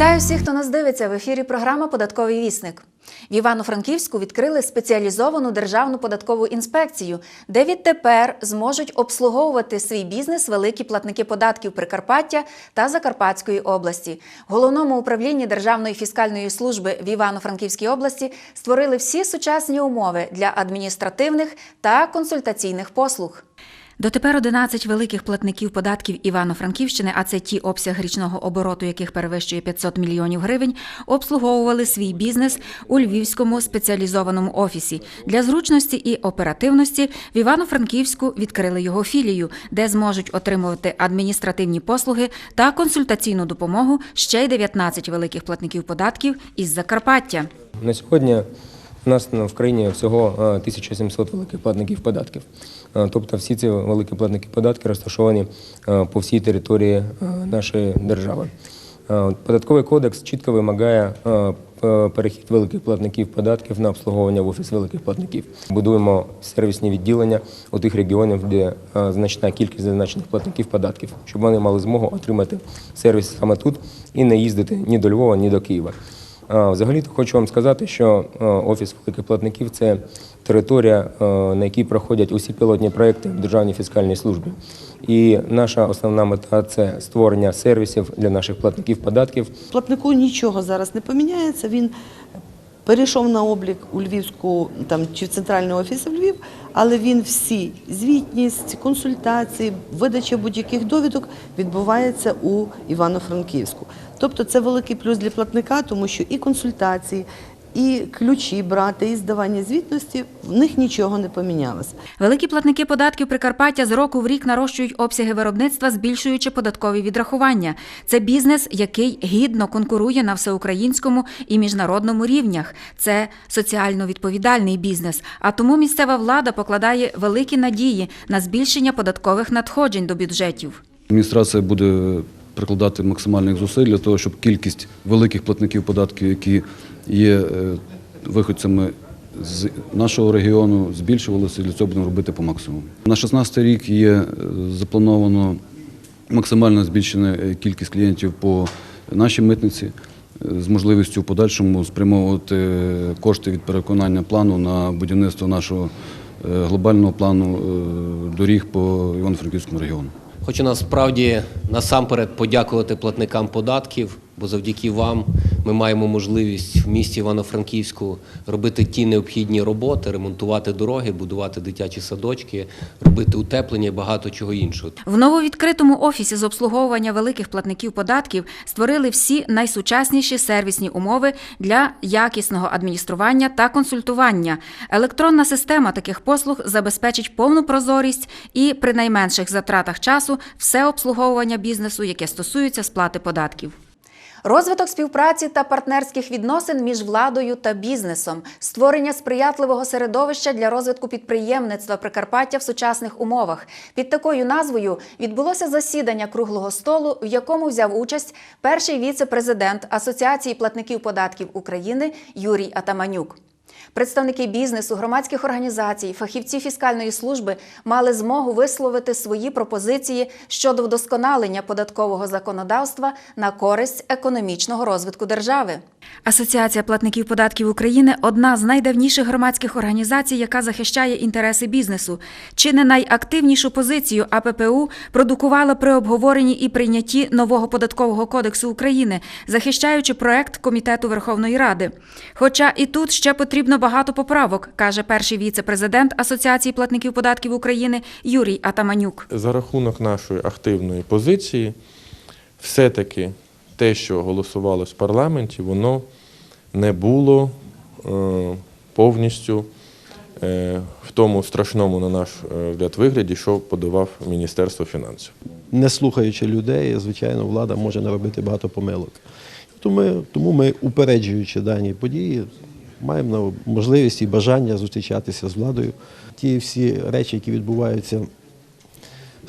Вітаю всіх, хто нас дивиться в ефірі. Програма Податковий вісник. В Івано-Франківську відкрили спеціалізовану державну податкову інспекцію, де відтепер зможуть обслуговувати свій бізнес великі платники податків Прикарпаття та Закарпатської області. Головному управлінні Державної фіскальної служби в Івано-Франківській області створили всі сучасні умови для адміністративних та консультаційних послуг. Дотепер 11 великих платників податків Івано-Франківщини, а це ті обсяг річного обороту, яких перевищує 500 мільйонів гривень, обслуговували свій бізнес у Львівському спеціалізованому офісі. Для зручності і оперативності в Івано-Франківську відкрили його філію, де зможуть отримувати адміністративні послуги та консультаційну допомогу ще й 19 великих платників податків із Закарпаття. На сьогодні у нас в країні всього е, 1700 великих платників податків. Е, Тобто всі ці великі платники податків розташовані е, по всій території е, нашої держави. Е, Податковий кодекс чітко вимагає е, перехід великих платників податків на обслуговування в офіс великих платників. Будуємо сервісні відділення у тих регіонів, де е, значна кількість зазначених платників податків, щоб вони мали змогу отримати сервіс саме тут і не їздити ні до Львова, ні до Києва. А, Взагалі-то хочу вам сказати, що офіс великих платників це територія, на якій проходять усі пілотні проекти в Державній фіскальній службі. І наша основна мета це створення сервісів для наших платників податків. Платнику нічого зараз не поміняється. Він перейшов на облік у Львівську там чи в центральний офіс в Львів, але він всі звітність, консультації, видача будь-яких довідок відбувається у Івано-Франківську. Тобто це великий плюс для платника, тому що і консультації, і ключі брати, і здавання звітності в них нічого не помінялося. Великі платники податків Прикарпаття з року в рік нарощують обсяги виробництва, збільшуючи податкові відрахування. Це бізнес, який гідно конкурує на всеукраїнському і міжнародному рівнях. Це соціально відповідальний бізнес. А тому місцева влада покладає великі надії на збільшення податкових надходжень до бюджетів. Адміністрація буде прикладати максимальних зусиль для того, щоб кількість великих платників податків, які є е, виходцями з нашого регіону, збільшувалася. і Для цього будемо робити по максимуму. На 16 рік є е, заплановано максимально збільшена е, кількість клієнтів по нашій митниці з можливістю в подальшому спрямовувати кошти від переконання плану на будівництво нашого глобального плану доріг по Івано-Франківському регіону. Хочу насправді насамперед подякувати платникам податків, бо завдяки вам ми маємо можливість в місті Івано-Франківську робити ті необхідні роботи, ремонтувати дороги, будувати дитячі садочки, робити утеплення і багато чого іншого. В нововідкритому офісі з обслуговування великих платників податків створили всі найсучасніші сервісні умови для якісного адміністрування та консультування. Електронна система таких послуг забезпечить повну прозорість і при найменших затратах часу все обслуговування бізнесу, яке стосується сплати податків. Розвиток співпраці та партнерських відносин між владою та бізнесом, створення сприятливого середовища для розвитку підприємництва Прикарпаття в сучасних умовах. Під такою назвою відбулося засідання круглого столу, в якому взяв участь перший віце-президент Асоціації платників податків України Юрій Атаманюк. Представники бізнесу, громадських організацій, фахівці фіскальної служби мали змогу висловити свої пропозиції щодо вдосконалення податкового законодавства на користь економічного розвитку держави. Асоціація платників податків України одна з найдавніших громадських організацій, яка захищає інтереси бізнесу. Чи не найактивнішу позицію АППУ продукувала при обговоренні і прийнятті нового податкового кодексу України, захищаючи проект Комітету Верховної Ради. Хоча і тут ще потрібно багато поправок, каже перший віце-президент Асоціації платників податків України Юрій Атаманюк. за рахунок нашої активної позиції, все-таки те, що голосувалось в парламенті, воно не було е, повністю е, в тому страшному, на наш е, вигляді, що подавав Міністерство фінансів. не слухаючи людей, звичайно, влада може наробити багато помилок. Тому ми, упереджуючи дані події, маємо можливість і бажання зустрічатися з владою. Ті всі речі, які відбуваються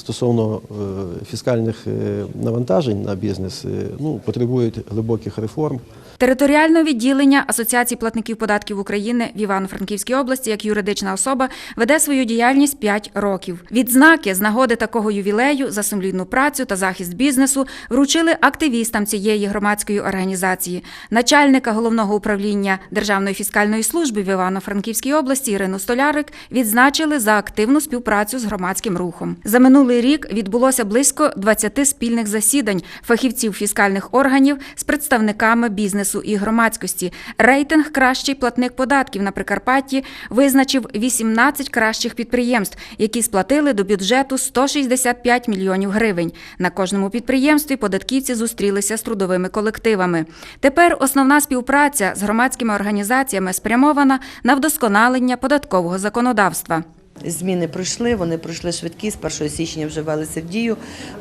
стосовно е, фіскальних е, навантажень на бізнес, е, ну, потребують глибоких реформ. Територіальне відділення Асоціації платників податків України в Івано-Франківській області як юридична особа веде свою діяльність 5 років. Відзнаки з нагоди такого ювілею за сумлінну працю та захист бізнесу вручили активістам цієї громадської організації, начальника головного управління Державної фіскальної служби в Івано-Франківській області Ірину Столярик відзначили за активну співпрацю з громадським рухом. За минулий рік відбулося близько 20 спільних засідань фахівців фіскальних органів з представниками бізнесу і громадськості. Рейтинг кращий платник податків на Прикарпатті визначив 18 кращих підприємств, які сплатили до бюджету 165 мільйонів гривень. На кожному підприємстві податківці зустрілися з трудовими колективами. Тепер основна співпраця з громадськими організаціями спрямована на вдосконалення податкового законодавства. Зміни пройшли, вони пройшли швидкі, з 1 січня вже велися в дію.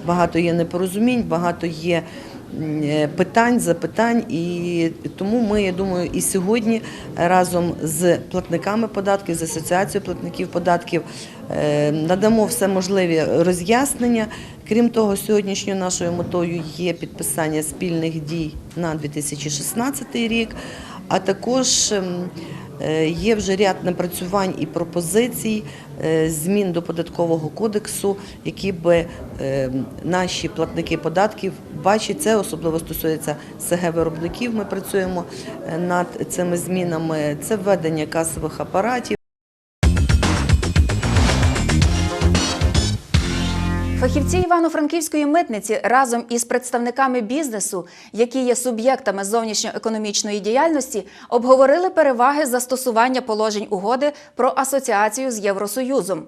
Багато є непорозумінь, багато є питань, запитань. І тому ми, я думаю, і сьогодні разом з платниками податків, з асоціацією платників податків е, надамо все можливі роз'яснення. Крім того, сьогоднішньою нашою метою є підписання спільних дій на 2016 рік, а також ем, Е, Є вже ряд напрацювань і пропозицій е, змін до податкового кодексу, які би е, наші платники податків бачать. Це особливо стосується СГ виробників. Ми працюємо е, над цими змінами. Це введення касових апаратів. Фахівці Івано-Франківської митниці разом із представниками бізнесу, які є суб'єктами зовнішньоекономічної діяльності, обговорили переваги застосування положень угоди про асоціацію з Євросоюзом.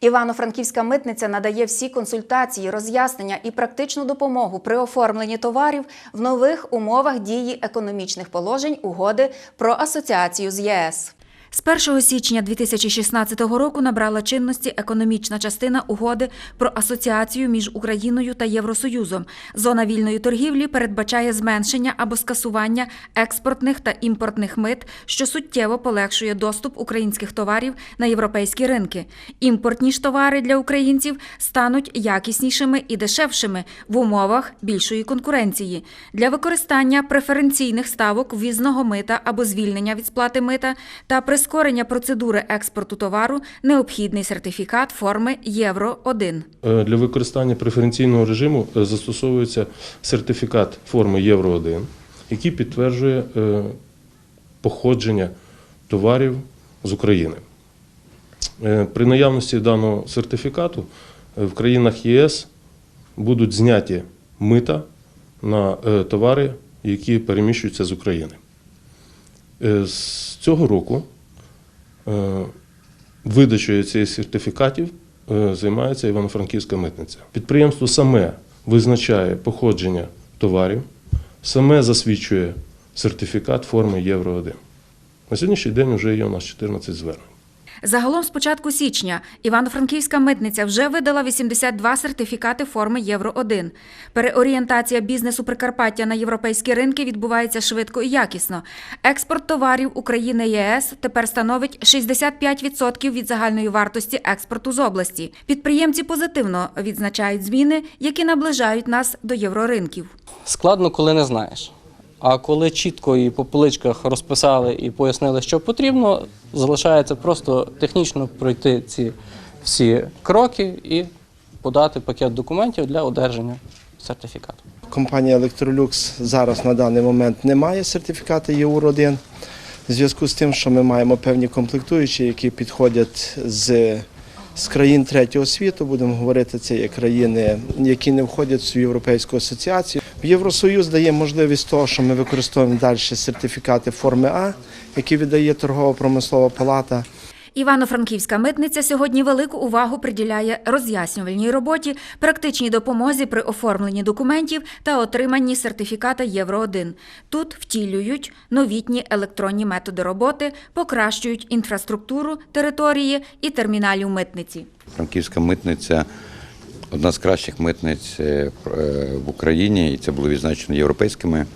Івано-Франківська митниця надає всі консультації, роз'яснення і практичну допомогу при оформленні товарів в нових умовах дії економічних положень угоди про асоціацію з ЄС. З 1 січня 2016 року набрала чинності економічна частина угоди про асоціацію між Україною та Євросоюзом. Зона вільної торгівлі передбачає зменшення або скасування експортних та імпортних мит, що суттєво полегшує доступ українських товарів на європейські ринки. Імпортні ж товари для українців стануть якіснішими і дешевшими в умовах більшої конкуренції. Для використання преференційних ставок ввізного мита або звільнення від сплати мита та прискорення процедури експорту товару необхідний сертифікат форми Євро 1 Е, Для використання преференційного режиму е, застосовується сертифікат форми Євро 1, який підтверджує е, походження товарів з України. При наявності даного сертифікату в країнах ЄС будуть зняті мита на товари, які переміщуються з України. З цього року видачею цих сертифікатів е, займається Івано-Франківська митниця. Підприємство саме визначає походження товарів, саме засвідчує сертифікат форми Євро 1. На сьогоднішній день вже є у нас 14 звернень. Загалом з початку січня Івано-Франківська митниця вже видала 82 сертифікати форми Євро 1 Переорієнтація бізнесу Прикарпаття на європейські ринки відбувається швидко і якісно. Експорт товарів України ЄС тепер становить 65% від загальної вартості експорту з області. Підприємці позитивно відзначають зміни, які наближають нас до євроринків. Складно, коли не знаєш. А коли чітко і по поличках розписали і пояснили, що потрібно, залишається просто технічно пройти ці всі кроки і подати пакет документів для одержання сертифікату. Компанія Electrolux зараз на даний момент не має сертифікату ЄУР-1 в зв'язку з тим, що ми маємо певні комплектуючі, які підходять з, з країн третього світу. Будемо говорити, це є країни, які не входять в європейську асоціацію. Євросоюз дає можливість того, що ми використовуємо далі сертифікати форми А, які видає торгово-промислова палата. Івано-Франківська митниця сьогодні велику увагу приділяє роз'яснювальній роботі, практичній допомозі при оформленні документів та отриманні сертифіката Євро 1 Тут втілюють новітні електронні методи роботи, покращують інфраструктуру території і терміналів митниці. Франківська митниця одна з кращих митниць е, в Україні, і це було відзначено європейськими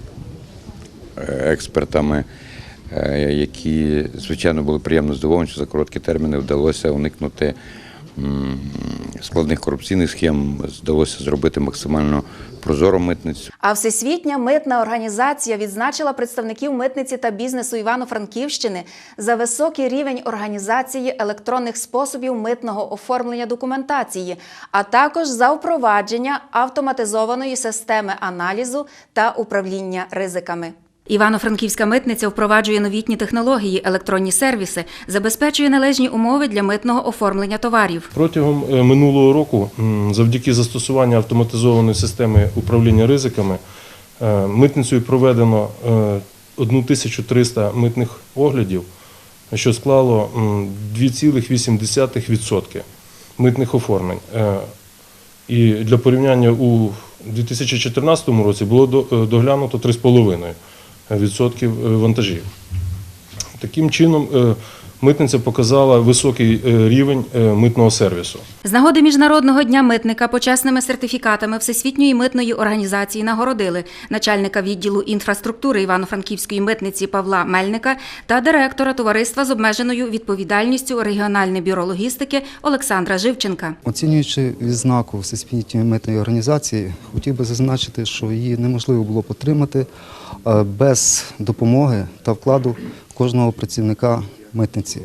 е, експертами, е, які, звичайно, були приємно здивовані, що за короткі терміни вдалося уникнути складних корупційних схем вдалося зробити максимально прозору митницю. А Всесвітня митна організація відзначила представників митниці та бізнесу Івано-Франківщини за високий рівень організації електронних способів митного оформлення документації, а також за впровадження автоматизованої системи аналізу та управління ризиками. Івано-Франківська митниця впроваджує новітні технології, електронні сервіси, забезпечує належні умови для митного оформлення товарів. Протягом е, минулого року, завдяки застосуванню автоматизованої системи управління ризиками, е, митницею проведено е, 1300 митних оглядів, що склало 2,8% митних оформлень. Е, І для порівняння у 2014 році було до- е, доглянуто 3,5% вантажів. Таким чином, е, митниця показала високий е, рівень е, митного сервісу. З нагоди Міжнародного дня митника почесними сертифікатами Всесвітньої митної організації нагородили начальника відділу інфраструктури Івано-Франківської митниці Павла Мельника та директора товариства з обмеженою відповідальністю регіональне бюро логістики Олександра Живченка. Оцінюючи відзнаку Всесвітньої митної організації, хотів би зазначити, що її неможливо було потримати е, без допомоги та вкладу кожного працівника митниці,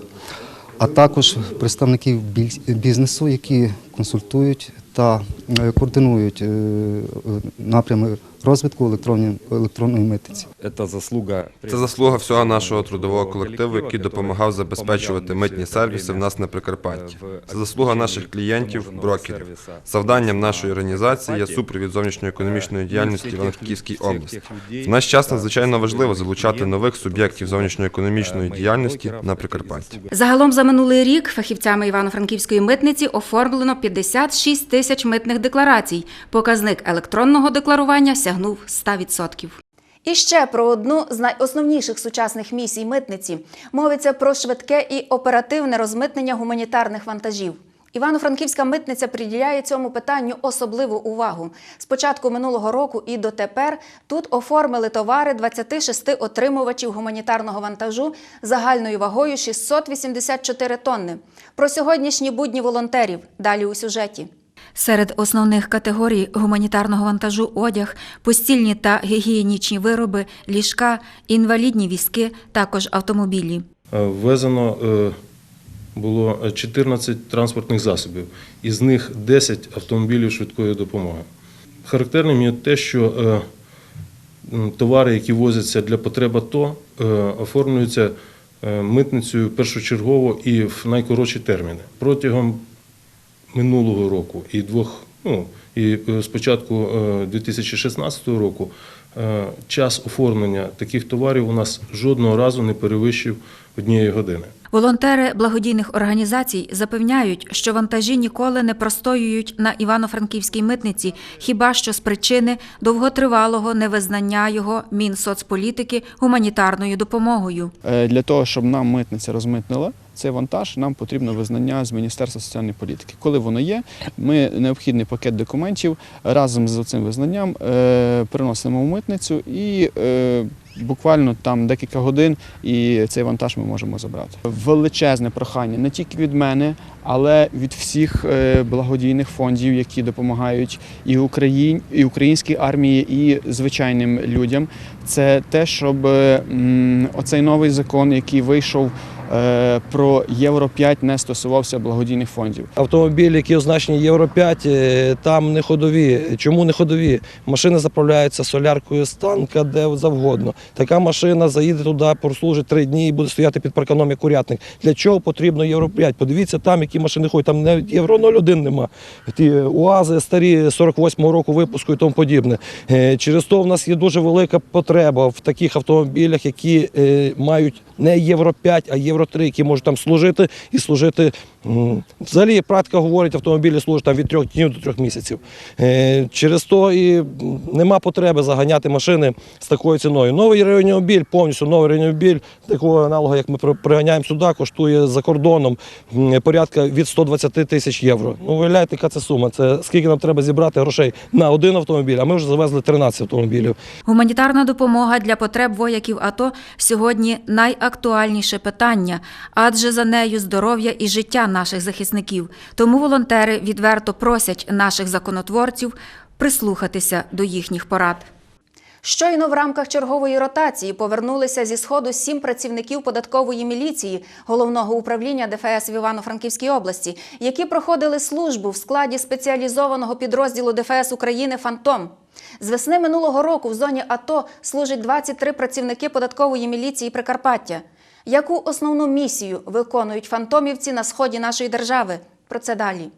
а також представників бізнесу, які консультують та е, координують е, е, напрями розвитку електронної, електронної митниці. Це заслуга всього нашого трудового колективу, який допомагав забезпечувати митні сервіси в нас на Прикарпатті. Це заслуга наших клієнтів, брокерів. Завданням нашої організації є супровід зовнішньоекономічної діяльності в Івано-Франківській області. В наш час надзвичайно важливо залучати нових суб'єктів зовнішньоекономічної діяльності на Прикарпатті. Загалом за минулий рік фахівцями Івано-Франківської митниці оформлено 56 тисяч митних декларацій. Показник електронного декларування сягнув 100%. І ще про одну з найосновніших сучасних місій митниці мовиться про швидке і оперативне розмитнення гуманітарних вантажів. Івано-Франківська митниця приділяє цьому питанню особливу увагу. З початку минулого року і дотепер тут оформили товари 26 отримувачів гуманітарного вантажу загальною вагою 684 тонни. Про сьогоднішні будні волонтерів далі у сюжеті. Серед основних категорій гуманітарного вантажу одяг, постільні та гігієнічні вироби, ліжка, інвалідні візки, також автомобілі. Е, Ввезено е, було 14 транспортних засобів, із них 10 автомобілів швидкої допомоги. Характерним є те, що е, товари, які возяться для потреб АТО, оформлюються митницею першочергово і в найкоротші терміни. Протягом минулого року і двох, ну і з початку е, 2016 року е, час оформлення таких товарів у нас жодного разу не перевищив однієї години. Волонтери благодійних організацій запевняють, що вантажі ніколи не простоюють на Івано-Франківській митниці, хіба що з причини довготривалого невизнання його Мінсоцполітики гуманітарною допомогою. Е, Для того, щоб нам митниця розмитнила цей вантаж, нам потрібно визнання з Міністерства соціальної політики. Коли воно є, ми необхідний пакет документів разом з цим визнанням е, приносимо в митницю і е, буквально там декілька годин і цей вантаж ми можемо забрати. Величезне прохання не тільки від мене, але від всіх е, благодійних фондів, які допомагають і Україні, і українській армії, і звичайним людям. Це те, щоб оцей новий закон, який вийшов про Євро 5, не стосувався благодійних фондів. Автомобілі, які означені Євро 5, е, там не ходові. Чому не ходові? Машина заправляється соляркою з танка, де завгодно. Така машина заїде туди, прослужить три дні і буде стояти під парканом як курятник. Для чого потрібно Євро 5? Подивіться там, які машини ходять. Там навіть Євро 01 нема. Ті УАЗи старі 48-го року випуску і тому подібне. Е, Через то в нас є дуже велика потреба в таких автомобілях, які е, мають не Євро 5, а Євро 3, які можуть там служити і служити. Взагалі, практика говорить, автомобілі служать там від трьох днів до трьох місяців. Е, Через то і нема потреби заганяти машини з такою ціною. Новий реанімобіль, повністю новий реанімобіль, такого аналогу, як ми при- приганяємо сюди, коштує за кордоном порядка від 120 тисяч євро. Ну, виявляєте, яка це сума? Це скільки нам треба зібрати грошей на один автомобіль, а ми вже завезли 13 автомобілів. Гуманітарна допомога для потреб вояків АТО сьогодні найактуальніше питання, адже за нею здоров'я і життя наших захисників. Тому волонтери відверто просять наших законотворців прислухатися до їхніх порад. Щойно в рамках чергової ротації повернулися зі сходу сім працівників податкової міліції головного управління ДФС в Івано-Франківській області, які проходили службу в складі спеціалізованого підрозділу ДФС України Фантом. З весни минулого року в зоні АТО служать 23 працівники податкової міліції Прикарпаття. Яку основну місію виконують фантомівці на сході нашої держави? Про це далі.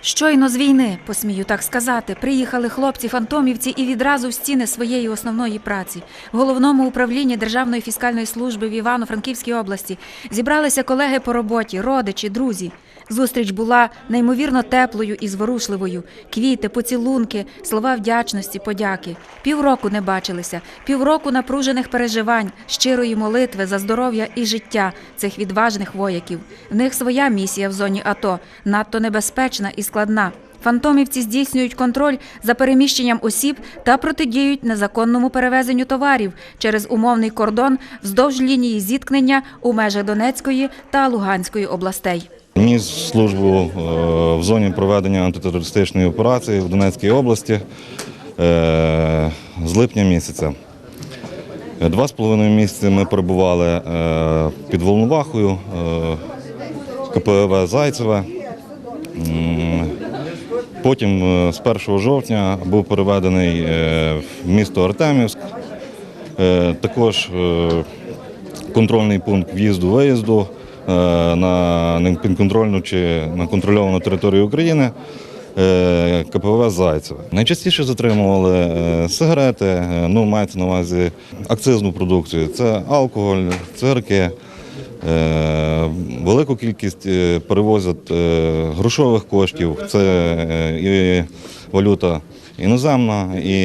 Щойно з війни, посмію так сказати, приїхали хлопці-фантомівці і відразу в стіни своєї основної праці. В головному управлінні Державної фіскальної служби в Івано-Франківській області зібралися колеги по роботі, родичі, друзі. Зустріч була неймовірно теплою і зворушливою. Квіти, поцілунки, слова вдячності, подяки. Півроку не бачилися, півроку напружених переживань, щирої молитви за здоров'я і життя цих відважних вояків. В них своя місія в зоні АТО, надто небезпечна і складна. Фантомівці здійснюють контроль за переміщенням осіб та протидіють незаконному перевезенню товарів через умовний кордон вздовж лінії зіткнення у межах Донецької та Луганської областей. Ніс службу е, в зоні проведення антитерористичної операції в Донецькій області е, з липня місяця. Два з половиною місяці ми перебували е, під Волновахою, КПВ Зайцеве. Потім з 1 жовтня був переведений в місто Артемівськ. Також контрольний пункт в'їзду-виїзду на непідконтрольну чи на контрольовану територію України е, КПВ Зайцеве. Найчастіше затримували е, сигарети, е, ну мається на увазі акцизну продукцію. Це алкоголь, цигарки. Е, Велику кількість е, перевозять е, грошових коштів. Це е, і валюта іноземна, і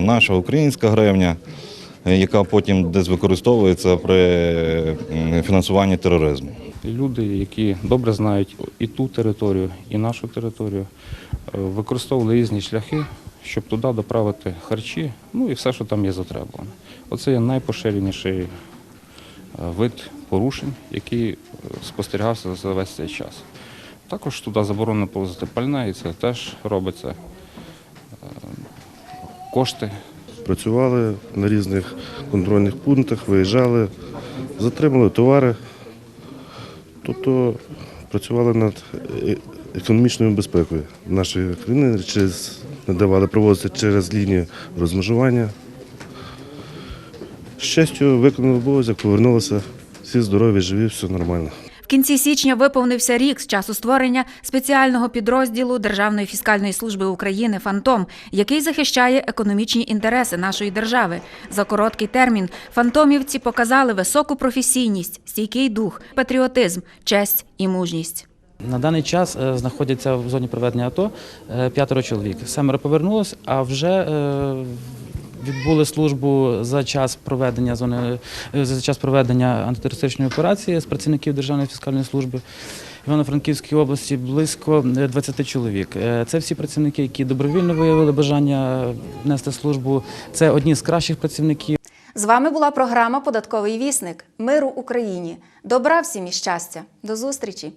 наша українська гривня, е, яка потім десь використовується при е, фінансуванні тероризму. Люди, які добре знають і ту територію, і нашу територію, е, використовували різні шляхи, щоб туди доправити харчі, ну і все, що там є затребуване. Оце є найпоширеніший е, вид порушень, який е, спостерігався за весь цей час. Також туди заборонено повозити пальне, і це теж робиться. Е, Кошти Працювали на різних контрольних пунктах, виїжджали, затримали товари, тобто працювали над е- економічною безпекою нашої країни, через, не давали проводити через лінію розмежування. З щастю, виконали обов'язок, повернулися, всі здорові, живі, все нормально. В кінці січня виповнився рік з часу створення спеціального підрозділу Державної фіскальної служби України Фантом, який захищає економічні інтереси нашої держави. За короткий термін фантомівці показали високу професійність, стійкий дух, патріотизм, честь і мужність. На даний час е, знаходяться в зоні проведення АТО е, п'ятеро чоловік. Семеро повернулось, а вже е, відбули службу за час проведення зони е, за час проведення антитерористичної операції з працівників Державної фіскальної служби. Івано-Франківській області близько е, 20 чоловік. Е, Це всі працівники, які добровільно виявили бажання нести службу. Це одні з кращих працівників. З вами була програма Податковий вісник. Миру Україні. Добра всім і щастя. До зустрічі!